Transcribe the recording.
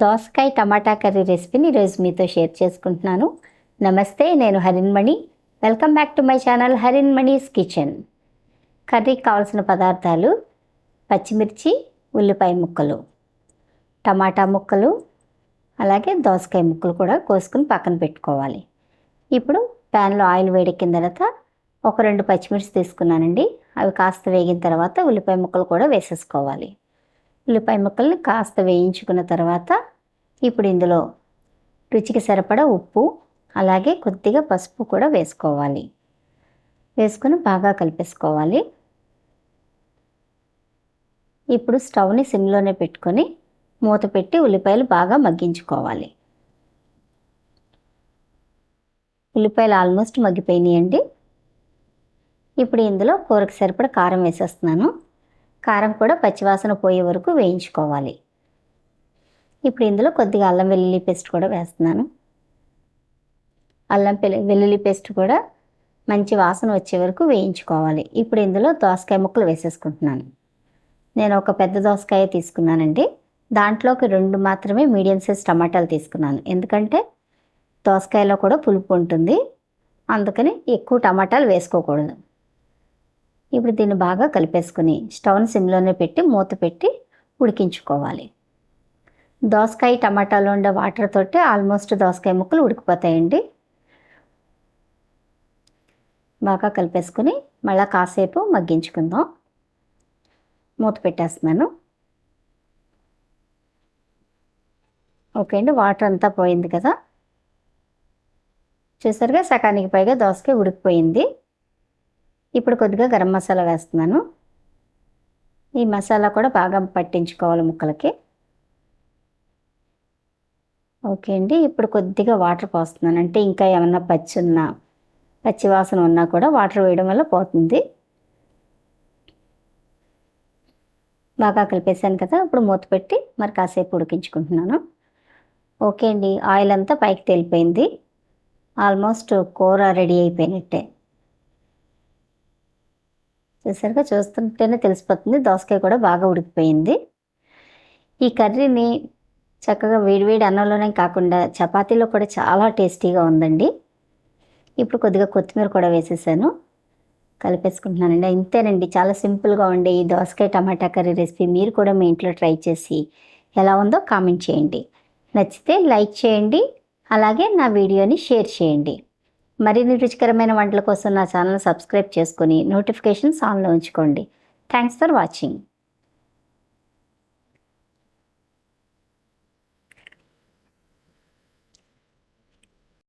దోసకాయ టమాటా కర్రీ రెసిపీని ఈరోజు మీతో షేర్ చేసుకుంటున్నాను. నమస్తే నేను Harinmani welcome back to my channel Harinmani's kitchen. కర్రీకి కావాల్సిన పదార్థాలు పచ్చిమిర్చి ఉల్లిపాయ ముక్కలు టమాటా ముక్కలు అలాగే దోసకాయ ముక్కలు కూడా కోసుకుని పక్కన పెట్టుకోవాలి. ఇప్పుడు ప్యాన్లో ఆయిల్ వేడెక్కిన తర్వాత ఒక రెండు పచ్చిమిర్చి తీసుకున్నానండి. అవి కాస్త వేగిన తర్వాత ఉల్లిపాయ ముక్కలు కూడా వేసేసుకోవాలి. ఉల్లిపాయ ముక్కల్ని కాస్త వేయించుకున్న తర్వాత ఇప్పుడు ఇందులో రుచికి సరిపడా ఉప్పు అలాగే కొద్దిగా పసుపు కూడా వేసుకోవాలి. వేసుకుని బాగా కలిపేసుకోవాలి. ఇప్పుడు స్టవ్ని సిమ్లోనే పెట్టుకొని మూత పెట్టి ఉల్లిపాయలు బాగా మగ్గించుకోవాలి. ఉల్లిపాయలు ఆల్మోస్ట్ మగ్గిపోయినాయండి. ఇప్పుడు ఇందులో కూరకు సరిపడ కారం వేసేస్తున్నాను. కారం కూడా పచ్చివాసన పోయే వరకు వేయించుకోవాలి. ఇప్పుడు ఇందులో కొద్దిగా అల్లం వెల్లుల్లి పేస్ట్ కూడా వేస్తున్నాను. అల్లం వెల్లుల్లి పేస్ట్ కూడా మంచి వాసన వచ్చే వరకు వేయించుకోవాలి. ఇప్పుడు ఇందులో దోసకాయ ముక్కలు వేసేసుకుంటున్నాను. నేను ఒక పెద్ద దోసకాయ తీసుకున్నానండి. దాంట్లోకి రెండు మాత్రమే మీడియం సైజ్ టమాటాలు తీసుకున్నాను. ఎందుకంటే దోసకాయలో కూడా పులుపు ఉంటుంది. అందుకని ఎక్కువ టమాటాలు వేసుకోకూడదు. ఇప్పుడు దీన్ని బాగా కలిపేసుకుని స్టవ్ని సిమ్లోనే పెట్టి మూత పెట్టి ఉడికించుకోవాలి. దోసకాయ టమాటాలో ఉండే వాటర్ తోటి ఆల్మోస్ట్ దోసకాయ ముక్కలు ఉడికిపోతాయండి. బాగా కలిపేసుకుని మళ్ళీ కాసేపు మగ్గించుకుందాం. మూత పెట్టేస్తున్నాను. ఓకే అండి వాటర్ అంతా పోయింది కదా. చూసారుగా సకానికి పైగా దోసకాయ ఉడికిపోయింది. ఇప్పుడు కొద్దిగా గరం మసాలా వేస్తున్నాను. ఈ మసాలా కూడా బాగా పట్టించుకోవాలి ముక్కలకి. ఓకే అండి ఇప్పుడు కొద్దిగా వాటర్ పోస్తున్నాను. అంటే ఇంకా ఏమన్నా పచ్చి ఉన్నా పచ్చి వాసన ఉన్నా కూడా వాటర్ వేయడం వల్ల పోతుంది. బాగా కలిపేసాను కదా ఇప్పుడు మూత పెట్టి మరి కాసేపు ఉడికించుకుంటున్నాను. ఓకే అండి ఆయిల్ అంతా పైకి తేలిపోయింది. ఆల్మోస్ట్ కూర రెడీ అయిపోయినట్టే. చూసారుగా చూస్తుంటేనే తెలిసిపోతుంది. దోసకాయ కూడా బాగా ఉడికిపోయింది. ఈ కర్రీని చక్కగా వేడివేడి అన్నంలోనే కాకుండా చపాతీలో కూడా చాలా టేస్టీగా ఉందండి. ఇప్పుడు కొద్దిగా కొత్తిమీర కూడా వేసేసాను. కలిపేసుకుంటున్నానండి. ఇంతేనండి. చాలా సింపుల్గా ఉండే ఈ దోసకాయ టమాటా కర్రీ రెసిపీ. మీరు కూడా మీ ఇంట్లో ట్రై చేసి ఎలా ఉందో కామెంట్ చేయండి. నచ్చితే లైక్ చేయండి. అలాగే నా వీడియోని షేర్ చేయండి. మరిన్ని రుచికరమైన వంటల కోసం నా ఛానల్ సబ్స్క్రైబ్ చేసుకొని నోటిఫికేషన్స్ ఆన్లో ఉంచుకోండి. Thanks for watching